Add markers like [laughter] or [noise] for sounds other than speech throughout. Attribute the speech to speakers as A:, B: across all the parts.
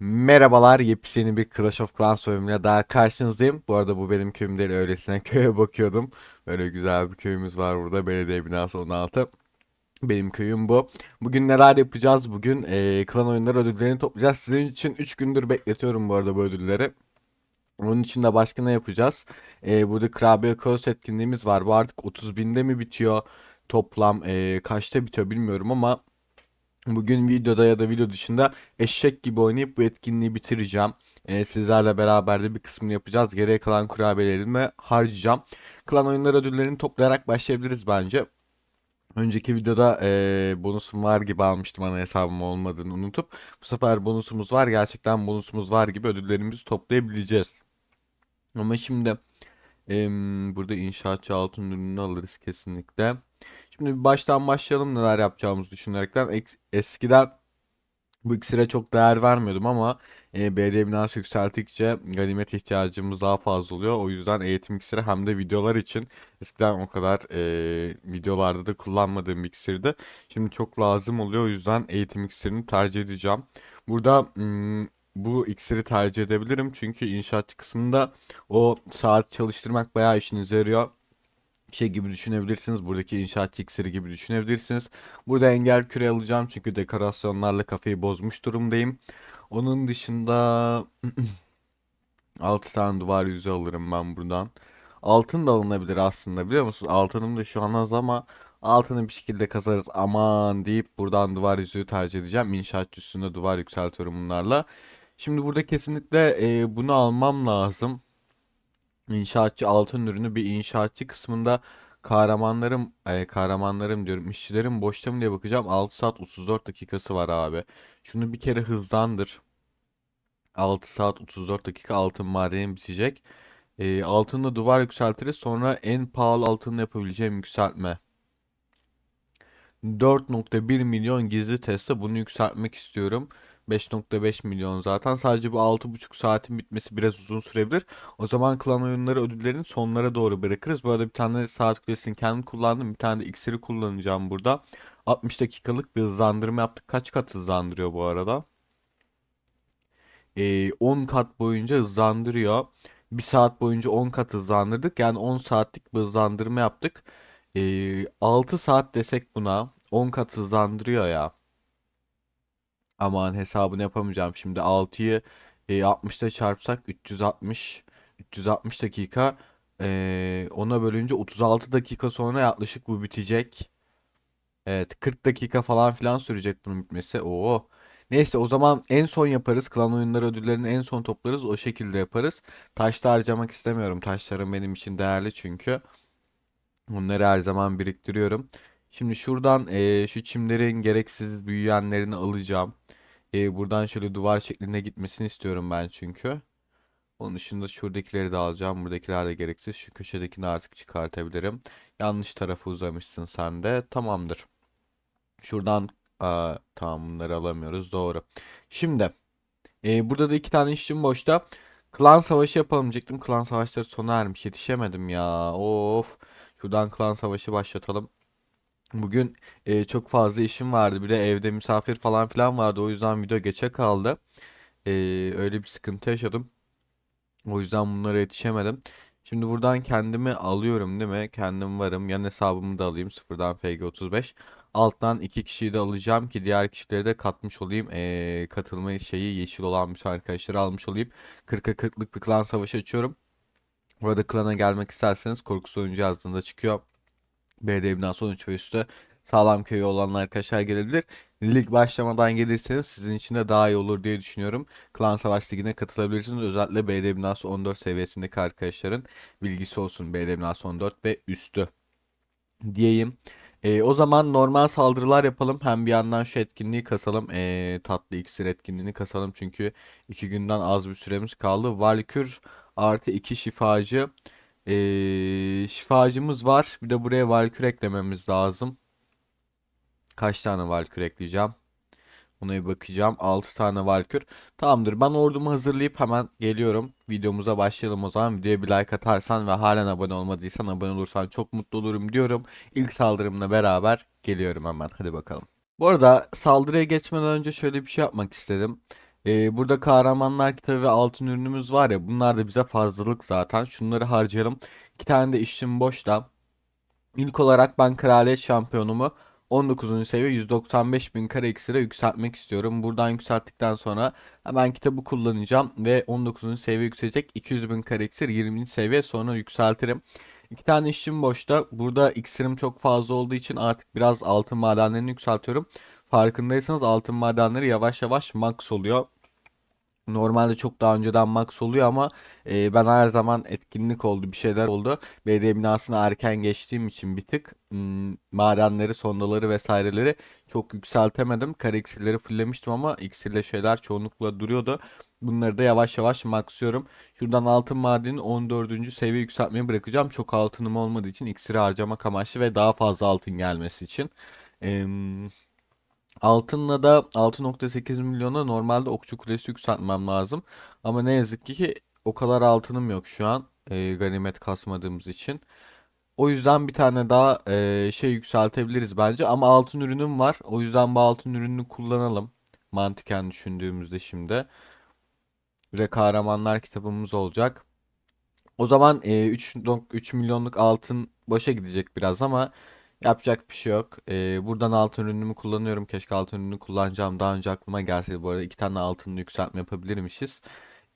A: Merhabalar, yepyeni bir Clash of Clans oyunuyla daha karşınızdayım. Bu arada bu benim köyüm değil, öylesine [laughs] köye bakıyordum. Böyle güzel bir köyümüz var burada, belediye binası 16. Benim köyüm bu. Bugün neler yapacağız? Bugün eee, klan oyunları ödüllerini toplayacağız. Sizin için 3 gündür bekletiyorum bu arada bu ödülleri. Onun için de başka ne yapacağız? Eee, burada Kurabiye Kos etkinliğimiz var. Bu artık 30 binde mi bitiyor? Toplam eee, kaçta bitiyor bilmiyorum ama Bugün videoda ya da video dışında eşek gibi oynayıp bu etkinliği bitireceğim. Ee, sizlerle beraber de bir kısmını yapacağız. Geriye kalan kurabiyelerimi harcayacağım. Klan oyunları ödüllerini toplayarak başlayabiliriz bence. Önceki videoda ee, bonusum var gibi almıştım ana hesabım olmadığını unutup. Bu sefer bonusumuz var. Gerçekten bonusumuz var gibi ödüllerimizi toplayabileceğiz. Ama şimdi em, burada inşaatçı altın ürününü alırız kesinlikle. Şimdi baştan başlayalım neler yapacağımızı düşünerekten. Eskiden bu iksire çok değer vermiyordum ama e, belediye binası yükselttikçe ganimet ihtiyacımız daha fazla oluyor. O yüzden eğitim iksiri hem de videolar için eskiden o kadar e, videolarda da kullanmadığım bir iksirdi. Şimdi çok lazım oluyor. O yüzden eğitim iksirini tercih edeceğim. Burada mm, bu iksiri tercih edebilirim. Çünkü inşaat kısmında o saat çalıştırmak bayağı işinize yarıyor şey gibi düşünebilirsiniz. Buradaki inşaat iksiri gibi düşünebilirsiniz. Burada engel küre alacağım çünkü dekorasyonlarla kafayı bozmuş durumdayım. Onun dışında [clears throat] 6 tane duvar yüzü alırım ben buradan. Altın da alınabilir aslında biliyor musun? Altınım da şu an az ama altını bir şekilde kazarız aman deyip buradan duvar yüzüğü tercih edeceğim. İnşaat üstünde duvar yükseltiyorum bunlarla. Şimdi burada kesinlikle e, bunu almam lazım. İnşaatçı altın ürünü bir inşaatçı kısmında kahramanlarım e, kahramanlarım diyorum işçilerim boşta mı diye bakacağım 6 saat 34 dakikası var abi. Şunu bir kere hızlandır. 6 saat 34 dakika altın madeni bitecek. E, altınla duvar yükseltiriz sonra en pahalı altınla yapabileceğim yükseltme. 4.1 milyon gizli Tesla bunu yükseltmek istiyorum. 5.5 milyon zaten. Sadece bu 6.5 saatin bitmesi biraz uzun sürebilir. O zaman klan oyunları ödüllerini sonlara doğru bırakırız. Bu arada bir tane saat kulesini kendim kullandım. Bir tane de iksiri kullanacağım burada. 60 dakikalık bir hızlandırma yaptık. Kaç kat hızlandırıyor bu arada? Ee, 10 kat boyunca hızlandırıyor. Bir saat boyunca 10 kat hızlandırdık. Yani 10 saatlik bir hızlandırma yaptık. Ee, 6 saat desek buna 10 kat hızlandırıyor ya. Aman hesabını yapamayacağım. Şimdi 6'yı e, 60'ta çarpsak 360 360 dakika e, ona bölünce 36 dakika sonra yaklaşık bu bitecek. Evet 40 dakika falan filan sürecek bunun bitmesi. Oo. Neyse o zaman en son yaparız. Klan oyunları ödüllerini en son toplarız. O şekilde yaparız. Taşta harcamak istemiyorum. Taşlarım benim için değerli çünkü. Onları her zaman biriktiriyorum. Şimdi şuradan e, şu çimlerin gereksiz büyüyenlerini alacağım. E, buradan şöyle duvar şeklinde gitmesini istiyorum ben çünkü. Onun dışında şuradakileri de alacağım. Buradakiler de gereksiz. Şu köşedekini artık çıkartabilirim. Yanlış tarafa uzamışsın sen de. Tamamdır. Şuradan aa, tamam bunları alamıyoruz. Doğru. Şimdi e, burada da iki tane işim boşta. Klan savaşı yapalım diyecektim. Klan savaşları sona ermiş. Yetişemedim ya. Of. Şuradan klan savaşı başlatalım. Bugün e, çok fazla işim vardı. Bir de evde misafir falan filan vardı. O yüzden video geçe kaldı. E, öyle bir sıkıntı yaşadım. O yüzden bunlara yetişemedim. Şimdi buradan kendimi alıyorum değil mi? Kendim varım. Yan hesabımı da alayım. Sıfırdan FG35. Alttan iki kişiyi de alacağım ki diğer kişileri de katmış olayım. E, katılma şeyi yeşil olan bütün arkadaşları almış olayım. 40'a 40'lık bir klan savaşı açıyorum. Bu arada klana gelmek isterseniz korkusu oyuncu yazdığında çıkıyor. BD binası 13 ve üstü sağlam köyü olan arkadaşlar gelebilir. Lig başlamadan gelirseniz sizin için de daha iyi olur diye düşünüyorum. Klan Savaş Ligi'ne katılabilirsiniz. Özellikle BD binası 14 seviyesindeki arkadaşların bilgisi olsun. BD binası 14 ve üstü diyeyim. Ee, o zaman normal saldırılar yapalım. Hem bir yandan şu etkinliği kasalım. Ee, tatlı iksir etkinliğini kasalım. Çünkü iki günden az bir süremiz kaldı. Valkür artı iki şifacı. Ee, şifacımız var. Bir de buraya valkür eklememiz lazım. Kaç tane valkür ekleyeceğim? Ona bir bakacağım. 6 tane valkür. Tamamdır. Ben ordumu hazırlayıp hemen geliyorum. Videomuza başlayalım o zaman. Videoya bir like atarsan ve halen abone olmadıysan abone olursan çok mutlu olurum diyorum. İlk saldırımla beraber geliyorum hemen. Hadi bakalım. Bu arada saldırıya geçmeden önce şöyle bir şey yapmak istedim. Ee, burada kahramanlar kitabı ve altın ürünümüz var ya bunlar da bize fazlalık zaten. Şunları harcayalım. İki tane de işim boşta. İlk olarak ben kraliyet şampiyonumu 19. seviye 195 bin kare iksire yükseltmek istiyorum. Buradan yükselttikten sonra hemen kitabı kullanacağım ve 19. seviye yükselecek 200 bin kare iksir 20. seviye sonra yükseltirim. İki tane işim boşta. Burada iksirim çok fazla olduğu için artık biraz altın madenlerini yükseltiyorum. Farkındaysanız altın madenleri yavaş yavaş max oluyor. Normalde çok daha önceden max oluyor ama e, ben her zaman etkinlik oldu bir şeyler oldu. Belediye binasına erken geçtiğim için bir tık hmm, madenleri, sondaları vesaireleri çok yükseltemedim. Kare iksirleri fulllemiştim ama iksirle şeyler çoğunlukla duruyordu. Bunları da yavaş yavaş maxlıyorum. Şuradan altın madeni 14. seviye yükseltmeyi bırakacağım. Çok altınım olmadığı için iksiri harcamak amaçlı ve daha fazla altın gelmesi için. Em, Altınla da 6.8 milyona normalde okçu kulesi yükseltmem lazım. Ama ne yazık ki o kadar altınım yok şu an. e, ganimet kasmadığımız için. O yüzden bir tane daha e, şey yükseltebiliriz bence. Ama altın ürünüm var. O yüzden bu altın ürününü kullanalım. Mantıken düşündüğümüzde şimdi. Bir kahramanlar kitabımız olacak. O zaman e, 3, 3 milyonluk altın boşa gidecek biraz ama yapacak bir şey yok. E, buradan altın ürünümü kullanıyorum. Keşke altın ürünü kullanacağım. Daha önce aklıma gelseydi bu arada iki tane altın yükseltme yapabilirmişiz.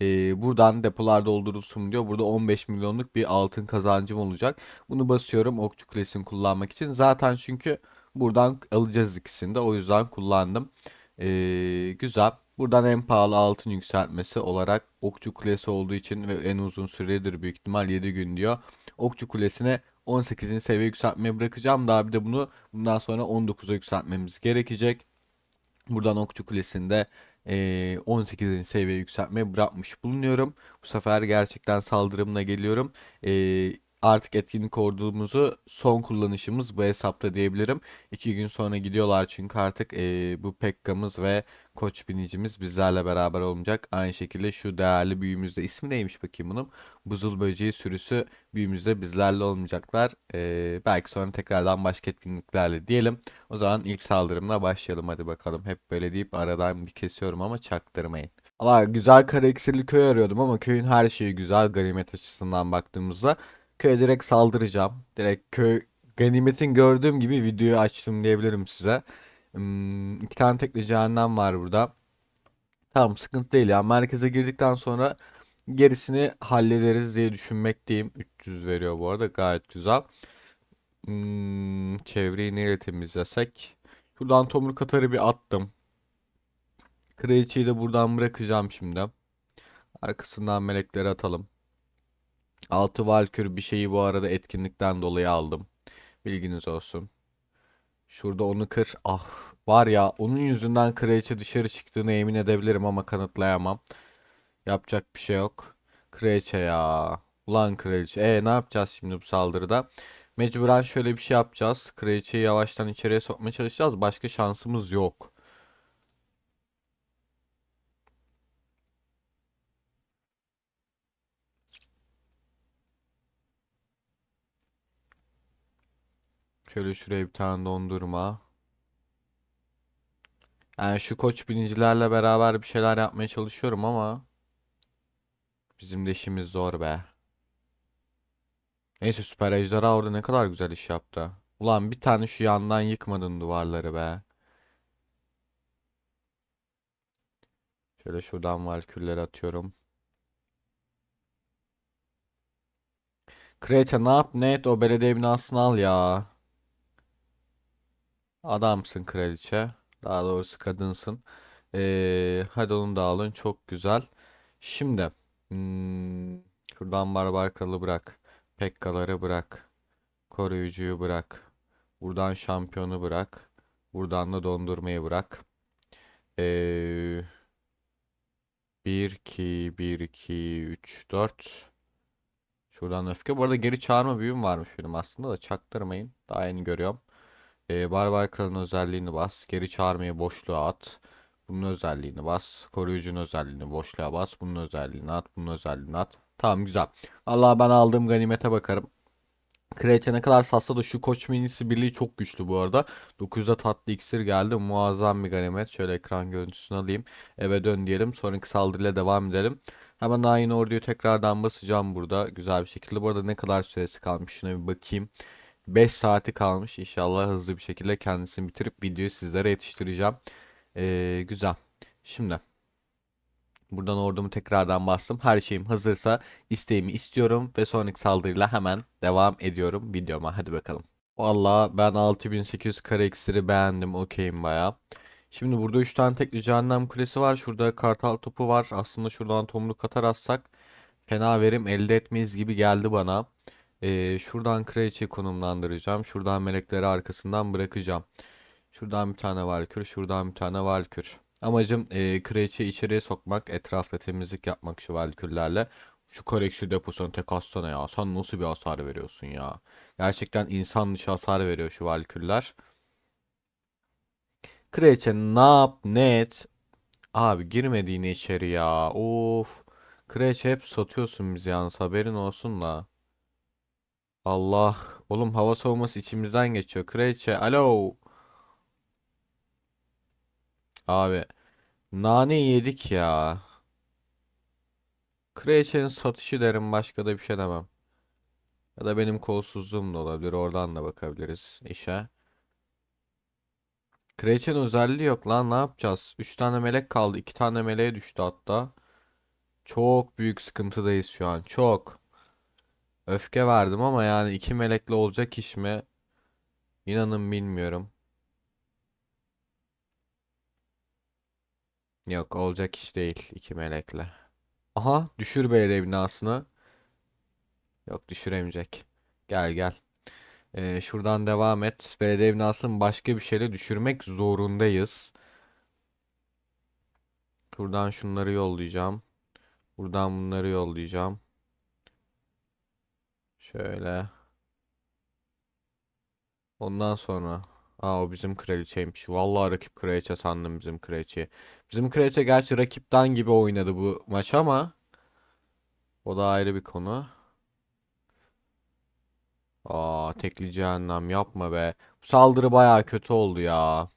A: E, buradan depolar doldurulsun diyor. Burada 15 milyonluk bir altın kazancım olacak. Bunu basıyorum Okçu Kulesi'ni kullanmak için. Zaten çünkü buradan alacağız ikisini de. O yüzden kullandım. E, güzel. Buradan en pahalı altın yükseltmesi olarak Okçu Kulesi olduğu için ve en uzun süredir büyük ihtimal 7 gün diyor. Okçu Kulesi'ne 18. seviye yükseltmeye bırakacağım. Daha bir de bunu bundan sonra 19'a yükseltmemiz gerekecek. Buradan Okçu Kulesi'nde eee 18. seviye yükseltmeye bırakmış bulunuyorum. Bu sefer gerçekten saldırımla geliyorum. Artık etkinlik ordumuzu son kullanışımız bu hesapta diyebilirim. İki gün sonra gidiyorlar çünkü artık eee, bu Pekka'mız ve Koç binicimiz bizlerle beraber olacak. Aynı şekilde şu değerli büyüğümüz de ismi neymiş bakayım bunun? Buzul böceği sürüsü büyüğümüz de bizlerle olmayacaklar. Eee, belki sonra tekrardan başka etkinliklerle diyelim. O zaman ilk saldırımla başlayalım hadi bakalım. Hep böyle deyip aradan bir kesiyorum ama çaktırmayın. Valla güzel iksirli köy arıyordum ama köyün her şeyi güzel ganimet açısından baktığımızda. Köye direkt saldıracağım. Direkt köy ganimetin gördüğüm gibi videoyu açtım diyebilirim size. Hmm, iki tane tekli cehennem var burada. Tamam sıkıntı değil ya. Merkeze girdikten sonra gerisini hallederiz diye düşünmekteyim. 300 veriyor bu arada gayet güzel. Hmm, çevreyi neyle temizlesek? Şuradan tomruk atarı bir attım. Kraliçeyi de buradan bırakacağım şimdi. Arkasından melekleri atalım. Altı Valkür bir şeyi bu arada etkinlikten dolayı aldım. Bilginiz olsun. Şurada onu kır. Ah var ya onun yüzünden kraliçe dışarı çıktığını emin edebilirim ama kanıtlayamam. Yapacak bir şey yok. Kraliçe ya. Ulan kraliçe. E ne yapacağız şimdi bu saldırıda? Mecburen şöyle bir şey yapacağız. Kraliçeyi yavaştan içeriye sokmaya çalışacağız. Başka şansımız yok. Şöyle şuraya bir tane dondurma. Yani şu koç binicilerle beraber bir şeyler yapmaya çalışıyorum ama bizim de işimiz zor be. Neyse süper ejderha orada ne kadar güzel iş yaptı. Ulan bir tane şu yandan yıkmadın duvarları be. Şöyle şuradan valkürleri atıyorum. Kraliçe ne yap ne et o belediye binasını al ya. Adamsın kraliçe. Daha doğrusu kadınsın. Ee, hadi onu da alın. Çok güzel. Şimdi hmm, barbar kralı bırak. Pekkaları bırak. Koruyucuyu bırak. Buradan şampiyonu bırak. Buradan da dondurmayı bırak. Ee, 1, 2, 1, 2, 3, 4. Şuradan öfke. Bu arada geri çağırma büyüm varmış benim aslında da çaktırmayın. Daha yeni görüyorum. Ee, Barbar Kral'ın özelliğini bas. Geri çağırmayı boşluğa at. Bunun özelliğini bas. Koruyucunun özelliğini boşluğa bas. Bunun özelliğini at. Bunun özelliğini at. Tamam güzel. Allah ben aldığım ganimete bakarım. Kraliçe ne kadar satsa da şu koç minisi birliği çok güçlü bu arada. 900'e tatlı iksir geldi. Muazzam bir ganimet. Şöyle ekran görüntüsünü alayım. Eve dön diyelim. Sonraki saldırıyla devam edelim. Hemen yine orduyu tekrardan basacağım burada. Güzel bir şekilde. Bu arada ne kadar süresi kalmış? Şuna bir bakayım. 5 saati kalmış. İnşallah hızlı bir şekilde kendisini bitirip videoyu sizlere yetiştireceğim. Ee, güzel. Şimdi buradan ordumu tekrardan bastım. Her şeyim hazırsa isteğimi istiyorum ve sonraki saldırıyla hemen devam ediyorum videoma. Hadi bakalım. Valla ben 6800 kare iksiri beğendim. Okeyim baya. Şimdi burada 3 tane tekli cehennem kulesi var. Şurada kartal topu var. Aslında şuradan tomruk atar atsak fena verim elde etmeyiz gibi geldi bana. Ee, şuradan kraliçeyi konumlandıracağım. Şuradan melekleri arkasından bırakacağım. Şuradan bir tane valkür, şuradan bir tane valkür. Amacım e, kraliçeyi içeriye sokmak, etrafta temizlik yapmak şu valkürlerle. Şu koleksiyon deposunu tek atsana ya. Sen nasıl bir hasar veriyorsun ya? Gerçekten insan dışı hasar veriyor şu valkürler. Kraliçe ne yap ne et. Abi girmedi yine içeri ya. Of. Kraliçe hep satıyorsun bizi yalnız haberin olsun da. Allah. Oğlum hava soğuması içimizden geçiyor. Kraliçe alo. Abi nane yedik ya. Kraliçenin satışı derim başka da bir şey demem. Ya da benim kolsuzluğum da olabilir. Oradan da bakabiliriz işe. Kraliçenin özelliği yok lan ne yapacağız? 3 tane melek kaldı. 2 tane meleğe düştü hatta. Çok büyük sıkıntıdayız şu an. Çok. Öfke verdim ama yani iki melekle olacak iş mi? İnanın bilmiyorum. Yok olacak iş değil iki melekle. Aha düşür belediye binasını. Yok düşüremeyecek. Gel gel. Ee, şuradan devam et. Belediye binasını başka bir şeyle düşürmek zorundayız. Buradan şunları yollayacağım. Buradan bunları yollayacağım. Şöyle. Ondan sonra. Aa o bizim kraliçeymiş. Vallahi rakip kraliçe sandım bizim kraliçeyi. Bizim kraliçe gerçi rakipten gibi oynadı bu maç ama. O da ayrı bir konu. Aa tekli cehennem yapma be. Bu saldırı baya kötü oldu ya.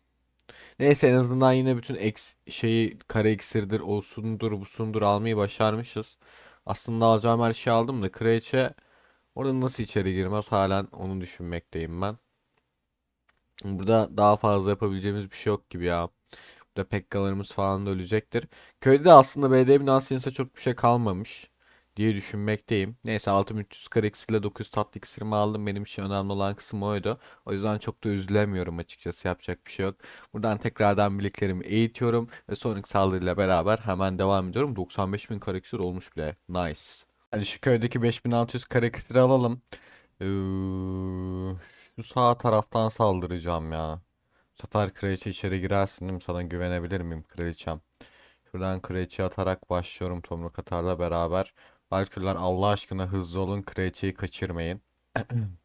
A: Neyse en azından yine bütün eks şeyi kare iksirdir, olsundur, busundur almayı başarmışız. Aslında alacağım her şeyi aldım da kraliçe orada nasıl içeri girmez halen onu düşünmekteyim ben. Burada daha fazla yapabileceğimiz bir şey yok gibi ya. Burada pekkalarımız falan da ölecektir. Köyde de aslında belediye binası ise çok bir şey kalmamış diye düşünmekteyim. Neyse 6300 kare iksirle 900 tatlı iksirimi aldım. Benim için önemli olan kısım oydu. O yüzden çok da üzülemiyorum açıkçası. Yapacak bir şey yok. Buradan tekrardan birliklerimi eğitiyorum ve sonraki saldırıyla beraber hemen devam ediyorum. 95.000 kare iksir olmuş bile. Nice. Hadi şu köydeki 5600 kare iksiri alalım. Ee, şu sağ taraftan saldıracağım ya. Bu sefer kraliçe içeri girersin değil mi? Sana güvenebilir miyim kraliçem? Şuradan kraliçe atarak başlıyorum tomruk atarla beraber. Valkürler Allah aşkına hızlı olun. Kraliçeyi kaçırmayın. [clears throat]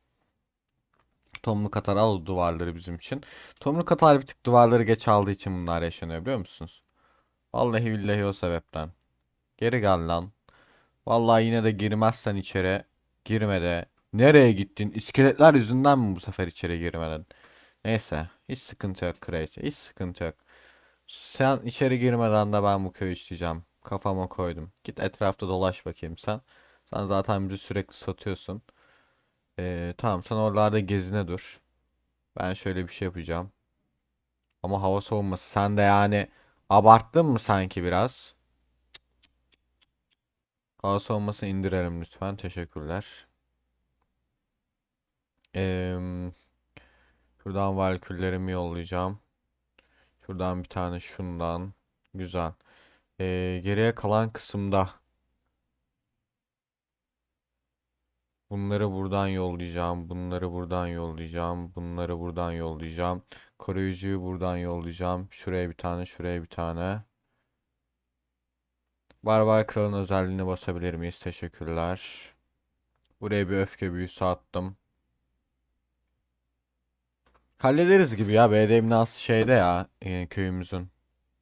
A: Tomruk atar al duvarları bizim için. Tomruk atar bir tık duvarları geç aldığı için bunlar yaşanıyor biliyor musunuz? Vallahi billahi o sebepten. Geri gel lan. Vallahi yine de girmezsen içeri. Girme de. Nereye gittin? İskeletler yüzünden mi bu sefer içeri girmedin? Neyse. Hiç sıkıntı yok kraliçe. Hiç sıkıntı yok. Sen içeri girmeden de ben bu köyü işleyeceğim. Kafama koydum. Git etrafta dolaş bakayım sen. Sen zaten bizi sürekli satıyorsun. Ee, tamam sen oralarda gezine dur. Ben şöyle bir şey yapacağım. Ama hava soğuması. Sen de yani abarttın mı sanki biraz? Hava soğumasını indirelim lütfen. Teşekkürler. Ee, şuradan valküllerimi yollayacağım. Şuradan bir tane şundan. Güzel. Ee, geriye kalan kısımda bunları buradan yollayacağım. Bunları buradan yollayacağım. Bunları buradan yollayacağım. Koruyucuyu buradan yollayacağım. Şuraya bir tane, şuraya bir tane. Barbar Kral'ın özelliğini basabilir miyiz? Teşekkürler. Buraya bir öfke büyüsü attım. Hallederiz gibi ya. BD binası şeyde ya. e, köyümüzün.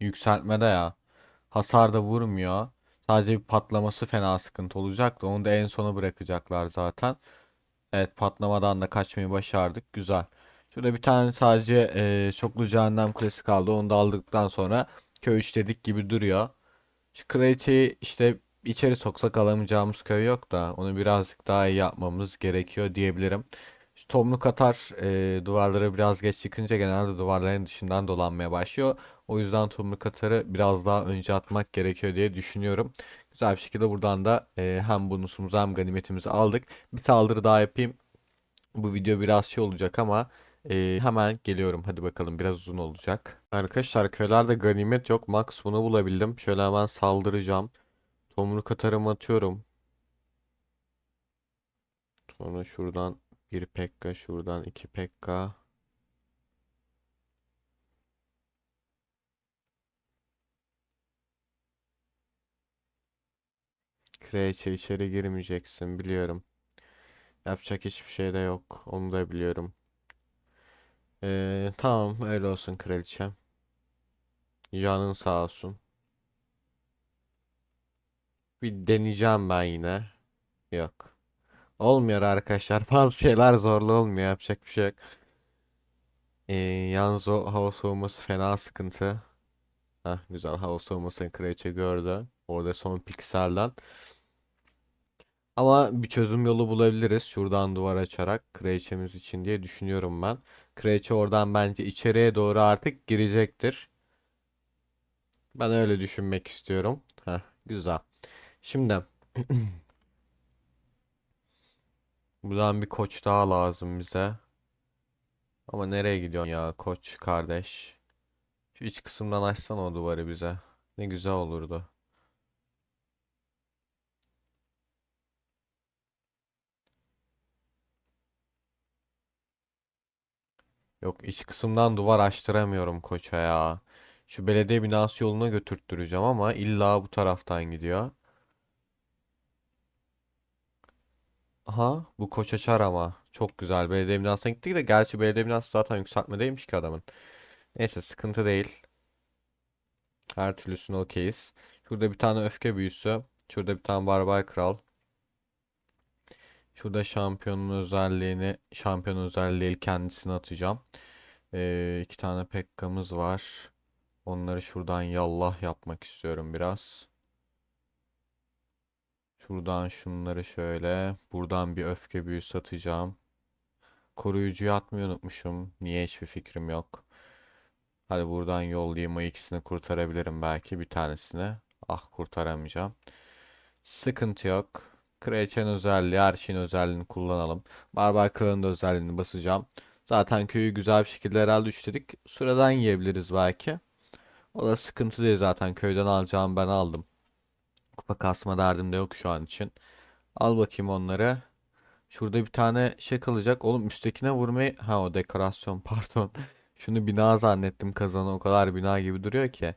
A: Yükseltmede ya. Hasar da vurmuyor. Sadece bir patlaması fena sıkıntı olacak da onu da en sona bırakacaklar zaten. Evet patlamadan da kaçmayı başardık. Güzel. Şurada bir tane sadece e, çoklu cehennem kulesi kaldı. Onu da aldıktan sonra köy işledik gibi duruyor. Şu kraliçeyi işte içeri soksak alamayacağımız köy yok da onu birazcık daha iyi yapmamız gerekiyor diyebilirim. Şu tomruk atar e, duvarlara biraz geç çıkınca genelde duvarların dışından dolanmaya başlıyor. O yüzden tomruk atarı biraz daha önce atmak gerekiyor diye düşünüyorum. Güzel bir şekilde buradan da e, hem bonusumuzu hem ganimetimizi aldık. Bir saldırı daha yapayım. Bu video biraz şey olacak ama e, hemen geliyorum. Hadi bakalım biraz uzun olacak. Arkadaşlar köylerde ganimet yok. Max bunu bulabildim. Şöyle hemen saldıracağım. Tomruk atarımı atıyorum. Sonra şuradan bir pekka, şuradan iki pekka. Kraliçe içeri girmeyeceksin biliyorum. Yapacak hiçbir şey de yok. Onu da biliyorum. Ee, tamam öyle olsun kraliçem. Canın sağ olsun. Bir deneyeceğim ben yine. Yok. Olmuyor arkadaşlar. [laughs] Bazı şeyler zorlu olmuyor. Yapacak bir şey yok. Ee, yalnız o hava soğuması fena sıkıntı. Heh, güzel hava soğumasını kraliçe gördü. Orada son pikselden. Ama bir çözüm yolu bulabiliriz. Şuradan duvar açarak kraliçemiz için diye düşünüyorum ben. Kraliçe oradan bence içeriye doğru artık girecektir. Ben öyle düşünmek istiyorum. Heh, güzel. Şimdi [clears throat] buradan bir koç daha lazım bize. Ama nereye gidiyorsun ya koç kardeş? Şu iç kısımdan açsan o duvarı bize. Ne güzel olurdu. Yok iç kısımdan duvar açtıramıyorum koça ya. Şu belediye binası yoluna götürttüreceğim ama illa bu taraftan gidiyor. Aha bu koç açar ama. Çok güzel. Belediye binasına gittik de gerçi belediye binası zaten yükseltmedeymiş ki adamın. Neyse sıkıntı değil. Her türlüsüne okeyiz. Şurada bir tane öfke büyüsü. Şurada bir tane barbar kral. Şurada şampiyonun özelliğini, şampiyon özelliği kendisini atacağım. Ee, iki tane Pekka'mız var. Onları şuradan yallah yapmak istiyorum biraz. Şuradan şunları şöyle. Buradan bir öfke büyüsü atacağım. Koruyucuyu atmayı unutmuşum. Niye hiçbir fikrim yok. Hadi buradan yollayayım. O ikisini kurtarabilirim belki. Bir tanesini. Ah kurtaramayacağım. Sıkıntı yok. Kraliçenin özelliği, her şeyin özelliğini kullanalım. Barbar Kral'ın da özelliğini basacağım. Zaten köyü güzel bir şekilde herhalde üçledik. Sıradan yiyebiliriz belki. O da sıkıntı değil zaten. Köyden alacağım ben aldım. Kupa kasma derdim de yok şu an için. Al bakayım onları. Şurada bir tane şey kalacak. Oğlum üsttekine vurmayı... Ha o dekorasyon [laughs] pardon. Şunu bina zannettim kazanı. O kadar bina gibi duruyor ki.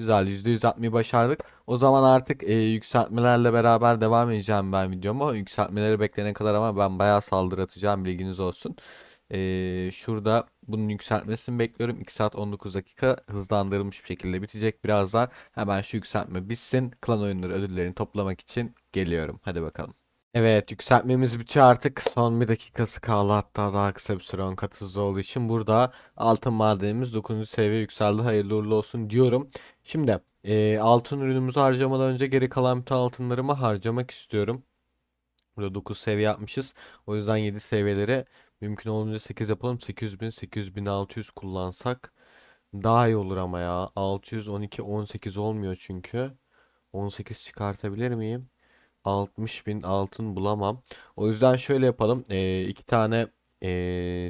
A: Güzel %100 atmayı başardık. O zaman artık e, yükseltmelerle beraber devam edeceğim ben videoma. Yükseltmeleri beklene kadar ama ben bayağı saldırı atacağım bilginiz olsun. E, şurada bunun yükseltmesini bekliyorum. 2 saat 19 dakika hızlandırılmış bir şekilde bitecek. Birazdan hemen şu yükseltme bitsin. Klan oyunları ödüllerini toplamak için geliyorum. Hadi bakalım. Evet yükseltmemiz bitiyor artık. Son bir dakikası kaldı hatta daha kısa bir süre 10 kat hızlı olduğu için. Burada altın madenimiz 9. seviye yükseldi. Hayırlı uğurlu olsun diyorum. Şimdi e, altın ürünümüzü harcamadan önce geri kalan bütün altınlarımı harcamak istiyorum. Burada 9 seviye yapmışız. O yüzden 7 seviyeleri mümkün olunca 8 yapalım. 8000 8600 kullansak daha iyi olur ama ya. 600 12 18 olmuyor çünkü. 18 çıkartabilir miyim? 60 bin altın bulamam. O yüzden şöyle yapalım. E, iki tane e,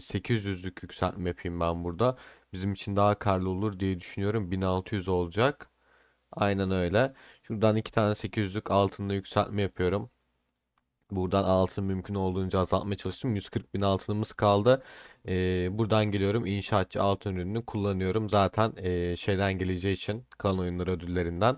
A: 800'lük yükseltme yapayım ben burada. Bizim için daha karlı olur diye düşünüyorum. 1600 olacak. Aynen öyle. Şuradan iki tane 800'lük altınla yükseltme yapıyorum. Buradan altın mümkün olduğunca azaltmaya çalıştım. 140 bin altınımız kaldı. Ee, buradan geliyorum. İnşaatçı altın ürününü kullanıyorum. Zaten e, şeyden geleceği için kalan oyunları ödüllerinden.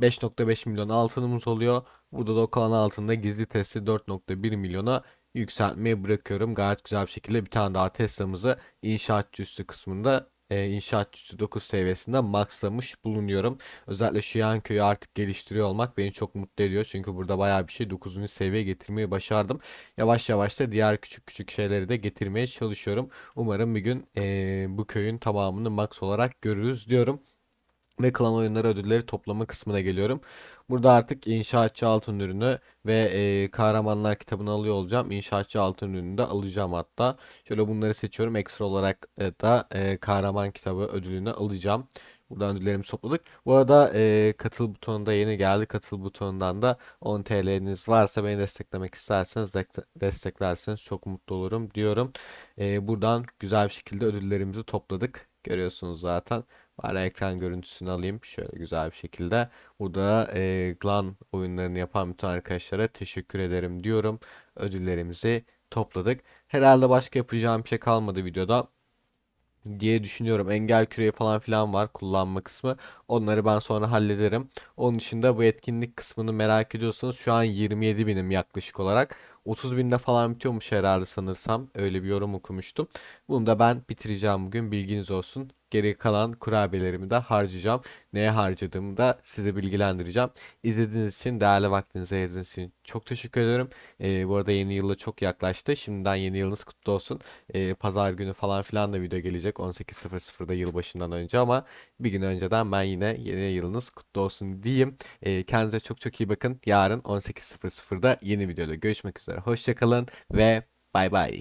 A: 5.5 milyon altınımız oluyor. Burada da o kalan altında gizli testi 4.1 milyona yükseltmeyi bırakıyorum. Gayet güzel bir şekilde bir tane daha Tesla'mızı inşaatçı üstü kısmında e, inşaat gücü 9 seviyesinde maxlamış bulunuyorum. Özellikle şu yan köyü artık geliştiriyor olmak beni çok mutlu ediyor. Çünkü burada bayağı bir şey 9. seviyeye getirmeyi başardım. Yavaş yavaş da diğer küçük küçük şeyleri de getirmeye çalışıyorum. Umarım bir gün e, bu köyün tamamını max olarak görürüz diyorum. Ve klan oyunları ödülleri toplama kısmına geliyorum. Burada artık inşaatçı altın ürünü ve e, kahramanlar kitabını alıyor olacağım. İnşaatçı altın ürünü de alacağım hatta. Şöyle bunları seçiyorum. Ekstra olarak e, da e, kahraman kitabı ödülünü alacağım. Buradan ödüllerimizi topladık. Bu arada e, katıl butonunda yeni geldi. Katıl butonundan da 10 TL'niz varsa beni desteklemek isterseniz dek- desteklerseniz çok mutlu olurum diyorum. E, buradan güzel bir şekilde ödüllerimizi topladık. Görüyorsunuz zaten. Bari ekran görüntüsünü alayım şöyle güzel bir şekilde. Burada e, Glan oyunlarını yapan bütün arkadaşlara teşekkür ederim diyorum. Ödüllerimizi topladık. Herhalde başka yapacağım bir şey kalmadı videoda diye düşünüyorum. Engel küreği falan filan var kullanma kısmı. Onları ben sonra hallederim. Onun dışında bu etkinlik kısmını merak ediyorsanız şu an 27 binim yaklaşık olarak. 30 binde falan bitiyormuş herhalde sanırsam. Öyle bir yorum okumuştum. Bunu da ben bitireceğim bugün bilginiz olsun. Geri kalan kurabiyelerimi de harcayacağım. Neye harcadığımı da size bilgilendireceğim. İzlediğiniz için, değerli vaktinizi ayırdığınız için çok teşekkür ederim. Ee, bu arada yeni yıla çok yaklaştı. Şimdiden yeni yılınız kutlu olsun. Ee, pazar günü falan filan da video gelecek 18.00'da yılbaşından önce ama bir gün önceden ben yine yeni yılınız kutlu olsun diyeyim. Ee, kendinize çok çok iyi bakın. Yarın 18.00'da yeni videoda görüşmek üzere. Hoşçakalın ve bay bay.